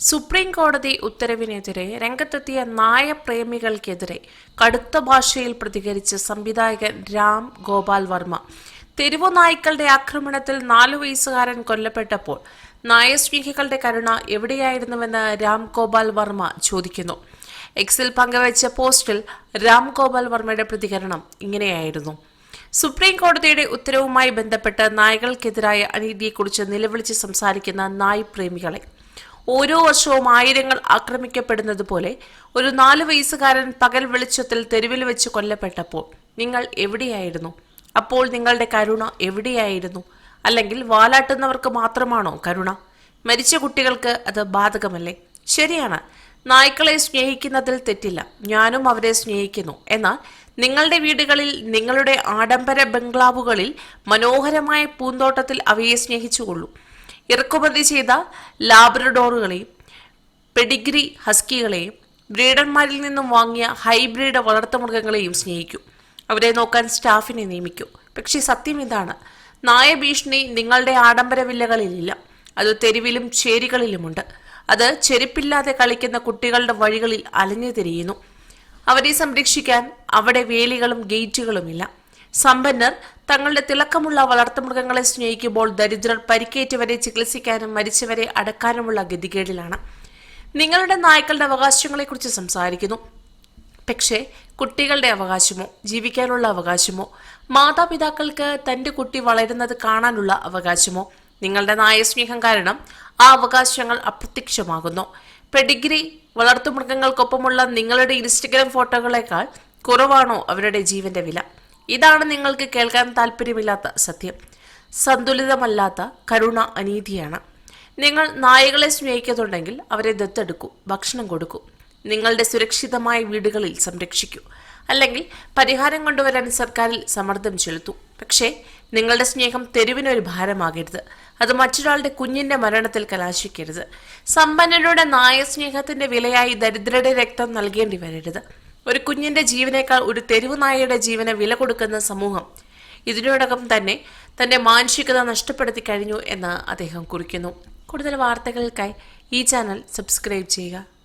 Supreme കോടതി ഉത്തരവിനെതിരെ രംഗത്തെത്തിയ നായപ്രേമികൾക്കെതിരെ കടുത്ത ഭാഷയിൽ പ്രതികരിച്ച സംവിധായകൻ രാം ഗോപാൽ വർമ്മ. തെരുവു നായ്ക്കളുടെ ആക്രമണത്തിൽ നാലു വയസ്സുകാരൻ കൊല്ലപ്പെട്ടപ്പോൾ നായസ്നേഹികളുടെ കരുണ എവിടെയായിരുന്നുവെന്ന് രാം ഗോപാൽ വർമ്മ ചോദിക്കുന്നു. എക്സിൽ പങ്കുവച്ച പോസ്റ്റിൽ രാം ഗോപാൽ വർമ്മയുടെ പ്രതികരണം ഇങ്ങനെയായിരുന്നു. സുപ്രീം കോടതിയുടെ ഉത്തരവുമായി ബന്ധപ്പെട്ട് നായകൾക്കെതിരായ അനീതിയെക്കുറിച്ച് നിലവിളിച്ച് സംസാരിക്കുന്ന നായ് പ്രേമികളെ ഓരോ വർഷവും ആയിരങ്ങൾ ആക്രമിക്കപ്പെടുന്നത് പോലെ ഒരു നാലു വയസ്സുകാരൻ പകൽ വെളിച്ചത്തിൽ തെരുവിൽ വെച്ച് കൊല്ലപ്പെട്ടപ്പോൾ നിങ്ങൾ എവിടെയായിരുന്നു? അപ്പോൾ നിങ്ങളുടെ കരുണ എവിടെയായിരുന്നു? അല്ലെങ്കിൽ വാലാട്ടുന്നവർക്ക് മാത്രമാണോ കരുണ? മരിച്ച കുട്ടികൾക്ക് അത് ബാധകമല്ലേ? ശരിയാണ്. നായ്ക്കളെ സ്നേഹിക്കുന്നതിൽ തെറ്റില്ല. ഞാനും അവരെ സ്നേഹിക്കുന്നു. എന്നാൽ നിങ്ങളുടെ വീടുകളിൽ നിങ്ങളുടെ ആഡംബര ബംഗ്ലാവുകളിൽ മനോഹരമായ പൂന്തോട്ടത്തിൽ അവയെ സ്നേഹിച്ചുകൊള്ളൂ. ഇറക്കുമതി ചെയ്ത ലാബ്രഡോറുകളെയും പെഡിഗ്രി ഹസ്കികളെയും ബ്രീഡർമാരിൽ നിന്നും വാങ്ങിയ ഹൈബ്രിഡ് വളർത്തുമൃഗങ്ങളെയും സ്നേഹിക്കൂ. അവരെ നോക്കാൻ സ്റ്റാഫിനെ നിയമിക്കൂ. പക്ഷേ സത്യം ഇതാണ്. നായ ഭീഷണി നിങ്ങളുടെ ആഡംബര വില്ലകളിലില്ല. അത് തെരുവിലും ചേരികളിലുമുണ്ട്. അത് ചെരുപ്പില്ലാതെ കളിക്കുന്ന കുട്ടികളുടെ വഴികളിൽ അലഞ്ഞു തിരിയുന്നു. അവരെ സംരക്ഷിക്കാൻ അവിടെ വേലികളും ഗേറ്റുകളുമില്ല. സമ്പന്നർ തങ്ങളുടെ തിളക്കമുള്ള വളർത്തുമൃഗങ്ങളെ സ്നേഹിക്കുമ്പോൾ ദരിദ്രർ പരിക്കേറ്റവരെ ചികിത്സിക്കാനും മരിച്ചവരെ അടക്കാനുമുള്ള ഗതികേടിലാണ്. നിങ്ങളുടെ നായ്ക്കളുടെ അവകാശങ്ങളെക്കുറിച്ച് സംസാരിക്കുന്നു. പക്ഷേ കുട്ടികളുടെ അവകാശമോ ജീവിക്കാനുള്ള അവകാശമോ മാതാപിതാക്കൾക്ക് തന്റെ കുട്ടി വളരുന്നത് കാണാനുള്ള അവകാശമോ നിങ്ങളുടെ നായസ്നേഹം കാരണം ആ അവകാശങ്ങൾ അപ്രത്യക്ഷമാകുന്നു. പെഡിഗ്രി വളർത്തുമൃഗങ്ങൾക്കൊപ്പമുള്ള നിങ്ങളുടെ ഇൻസ്റ്റഗ്രാം ഫോട്ടോകളേക്കാൾ കുറവാണോ അവരുടെ ജീവന്റെ വില? ഇതാണ് നിങ്ങൾക്ക് കേൾക്കാൻ താല്പര്യമില്ലാത്ത സത്യം. സന്തുലിതമല്ലാത്ത കരുണ അനീതിയാണ്. നിങ്ങൾ നായകളെ സ്നേഹിക്കുന്നുണ്ടെങ്കിൽ അവരെ ദത്തെടുക്കൂ ഭക്ഷണം കൊടുക്കൂ. നിങ്ങളുടെ സുരക്ഷിതമായ വീടുകളിൽ സംരക്ഷിക്കൂ. അല്ലെങ്കിൽ പരിഹാരം കൊണ്ടുവരാൻ സർക്കാരിൽ സമ്മർദ്ദം ചെലുത്തൂ. പക്ഷേ നിങ്ങളുടെ സ്നേഹം തെരുവിനൊരു ഭാരമാകരുത്. അത് മറ്റൊരാളുടെ കുഞ്ഞിന്റെ മരണത്തിൽ കലാശിക്കരുത്. സമ്പന്നരുടെ നായസ്നേഹത്തിന്റെ വിലയായി ദരിദ്രരുടെ രക്തം നൽകേണ്ടി വരരുത്. ഒരു കുഞ്ഞിന്റെ ജീവനേക്കാൾ ഒരു തെരുവു നായയുടെ ജീവന് വില കൊടുക്കുന്ന സമൂഹം ഇതിനോടകം തന്നെ തന്റെ മാനുഷികത നഷ്ടപ്പെടുത്തി കഴിഞ്ഞു എന്ന് അദ്ദേഹം കുറിക്കുന്നു. കൂടുതൽ വാർത്തകൾക്കായി ഈ ചാനൽ സബ്സ്ക്രൈബ് ചെയ്യുക.